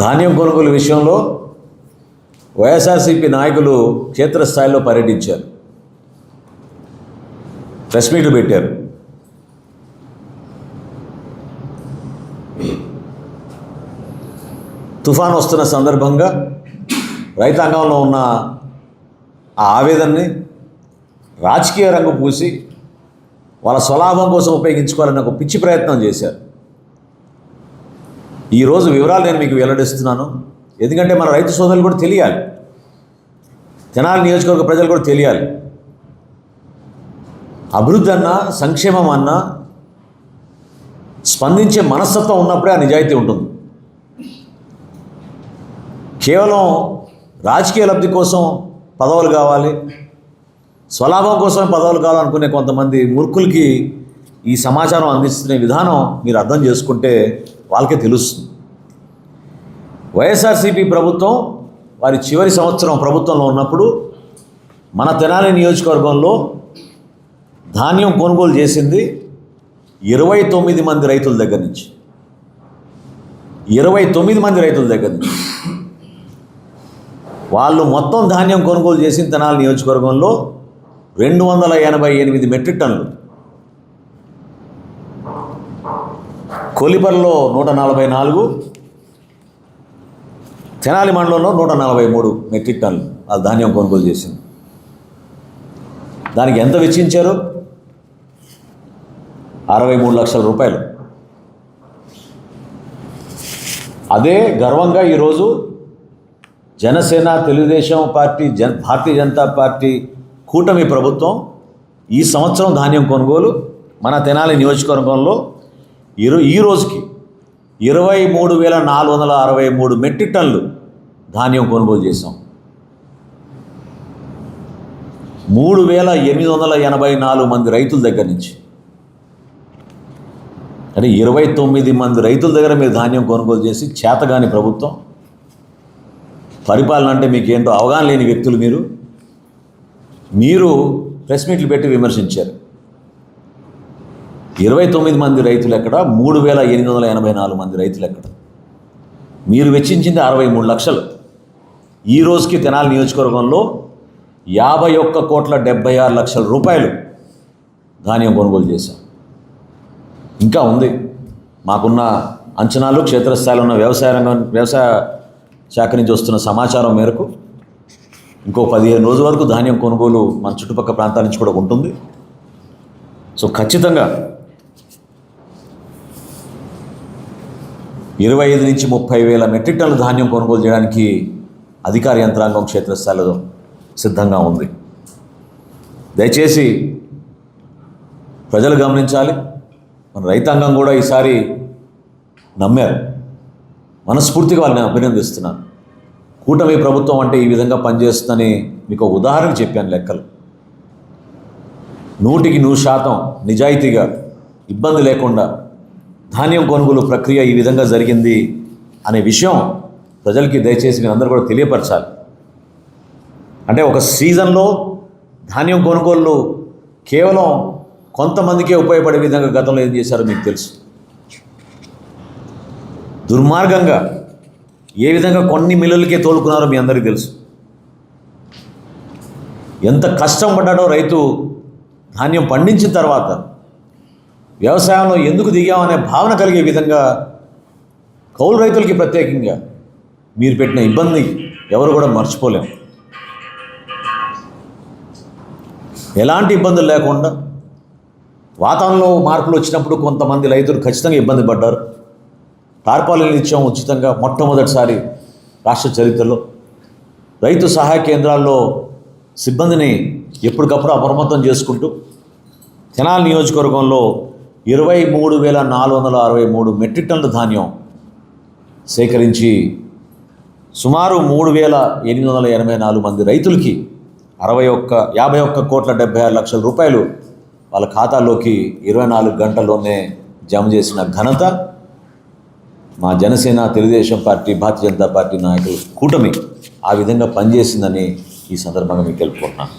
ధాన్యం కొనుగోలు విషయంలో వైఎస్ఆర్సీపీ నాయకులు క్షేత్రస్థాయిలో పర్యటించారు. ప్రెస్ మీట్లు పెట్టారు. తుఫాన్ వస్తున్న సందర్భంగా రైతాంగంలో ఉన్న ఆ ఆవేదనని రాజకీయ రంగు పూసి వాళ్ళ స్వలాభం కోసం ఉపయోగించుకోవాలని ఒక పిచ్చి ప్రయత్నం చేశారు. ఈరోజు వివరాలు నేను మీకు వెల్లడిస్తున్నాను. ఎందుకంటే మన రైతు సోదరులు కూడా తెలియాలి. తెనాలి నియోజకవర్గ ప్రజలు కూడా తెలియాలి. అభివృద్ధి అన్నా సంక్షేమం అన్నా స్పందించే మనస్తత్వం ఉన్నప్పుడే ఆ నిజాయితీ ఉంటుంది. కేవలం రాజకీయ లబ్ధి కోసం పదవులు కావాలి స్వలాభం కోసం పదవులు కావాలనుకునే కొంతమంది మూర్ఖులకి ఈ సమాచారం అందిస్తున్న విధానం మీరు అర్థం చేసుకుంటే వాళ్ళకే తెలుస్తుంది. వైఎస్ఆర్సీపీ ప్రభుత్వం వారి చివరి సంవత్సరం ప్రభుత్వంలో ఉన్నప్పుడు మన తెనాలి నియోజకవర్గంలో ధాన్యం కొనుగోలు చేసింది ఇరవై తొమ్మిది మంది రైతుల దగ్గర నుంచి. ఇరవై తొమ్మిది మంది రైతుల దగ్గర నుంచి. వాళ్ళు మొత్తం ధాన్యం కొనుగోలు చేసిన తెనాలి నియోజకవర్గంలో రెండు వందల ఎనభై ఎనిమిది మెట్రిక్ టన్నులు. కొలిబర్లో నూట నలభై నాలుగు తెనాలి మండలంలో నూట నలభై మూడు మెట్రిక్ టన్నులు వాళ్ళు ధాన్యం కొనుగోలు చేసింది. దానికి ఎంత వెచ్చించారు? అరవై మూడు లక్షల రూపాయలు. అదే గర్వంగా ఈరోజు జనసేన తెలుగుదేశం పార్టీ జన్ భారతీయ జనతా పార్టీ కూటమి ప్రభుత్వం ఈ సంవత్సరం ధాన్యం కొనుగోలు మన తెనాలి నియోజకవర్గంలో ఇరు ఈ రోజుకి ఇరవై మూడు వేల నాలుగు వందల అరవై మూడు మెట్రిక్ టన్నులు ధాన్యం కొనుగోలు చేసాం మూడు వేల ఎనిమిది వందల ఎనభై నాలుగు మంది రైతుల దగ్గర నుంచి. అంటే ఇరవై తొమ్మిది మంది రైతుల దగ్గర మీరు ధాన్యం కొనుగోలు చేసి చేతగాని ప్రభుత్వం. పరిపాలన అంటే మీకు ఏంటో అవగాహన లేని వ్యక్తులు మీరు. మీరు ప్రెస్ మీట్లు పెట్టి విమర్శించారు. ఇరవై తొమ్మిది మంది రైతులు ఎక్కడ? మూడు వేల ఎనిమిది వందల ఎనభై నాలుగు మంది రైతులు ఎక్కడ? మీరు వెచ్చించింది అరవై మూడు లక్షలు. ఈ రోజుకి తెనాలి నియోజకవర్గంలో యాభై ఒక్క కోట్ల డెబ్బై ఆరు లక్షల రూపాయలు ధాన్యం కొనుగోలు చేశాం. ఇంకా ఉంది. మాకున్న అంచనాలు క్షేత్రస్థాయిలో ఉన్న వ్యవసాయ రంగం వ్యవసాయ శాఖ నుంచి వస్తున్న సమాచారం మేరకు ఇంకో పదిహేను రోజుల వరకు ధాన్యం కొనుగోలు మన చుట్టుపక్కల ప్రాంతాల నుంచి కూడా ఉంటుంది. సో ఖచ్చితంగా ఇరవై ఐదు నుంచి ముప్పై వేల మెట్రిక్ టన్నుల ధాన్యం కొనుగోలు చేయడానికి అధికార యంత్రాంగం క్షేత్రస్థాయిలో సిద్ధంగా ఉంది. దయచేసి ప్రజలు గమనించాలి. మన రైతాంగం కూడా ఈసారి నమ్మారు. మనస్ఫూర్తిగా వాళ్ళని అభినందిస్తున్నాను. కూటమి ప్రభుత్వం అంటే ఈ విధంగా పనిచేస్తుందని మీకు ఒక ఉదాహరణ చెప్పాను లెక్కలు. నూటికి నూరు శాతం నిజాయితీగా ఇబ్బంది లేకుండా ధాన్యం కొనుగోలు ప్రక్రియ ఈ విధంగా జరిగింది అనే విషయం ప్రజలకి దయచేసి మీరు అందరూ కూడా తెలియపరచాలి. అంటే ఒక సీజన్లో ధాన్యం కొనుగోళ్ళు కేవలం కొంతమందికే ఉపయోగపడే విధంగా గతంలో ఏం చేశారో మీకు తెలుసు. దుర్మార్గంగా ఏ విధంగా కొన్ని మిల్లులకే తోలుకున్నారో మీ అందరికీ తెలుసు. ఎంత కష్టం పడ్డాడో రైతు ధాన్యం పండించిన తర్వాత వ్యవసాయంలో ఎందుకు దిగామనే భావన కలిగే విధంగా కౌలు రైతులకి ప్రత్యేకంగా మీరు పెట్టిన ఇబ్బంది ఎవరు కూడా మర్చిపోలేము. ఎలాంటి ఇబ్బందులు లేకుండా వాతావరణంలో మార్పులు వచ్చినప్పుడు కొంతమంది రైతులు ఖచ్చితంగా ఇబ్బంది పడ్డారు. టార్పాలిన్లు ఇచ్చాం ఉచితంగా మొట్టమొదటిసారి రాష్ట్ర చరిత్రలో రైతు సహాయ కేంద్రాల్లో సిబ్బందిని ఎప్పటికప్పుడు అప్రమత్తం చేసుకుంటూ తెనాల నియోజకవర్గంలో ఇరవై మూడు వేల నాలుగు వందల అరవై మూడు మెట్రిక్ టన్నుల ధాన్యం సేకరించి సుమారు మూడు వేల ఎనిమిది వందల ఎనభై నాలుగు మంది రైతులకి అరవై ఒక్క యాభై ఒక్క కోట్ల డెబ్బై ఆరు లక్షల రూపాయలు వాళ్ళ ఖాతాలోకి ఇరవై నాలుగు గంటల్లోనే జమ చేసిన ఘనత మా జనసేన తెలుగుదేశం పార్టీ భారతీయ జనతా పార్టీ నాయకులు కూటమి ఆ విధంగా పనిచేసిందని ఈ సందర్భంగా మీకు తెలుపుకుంటున్నాను.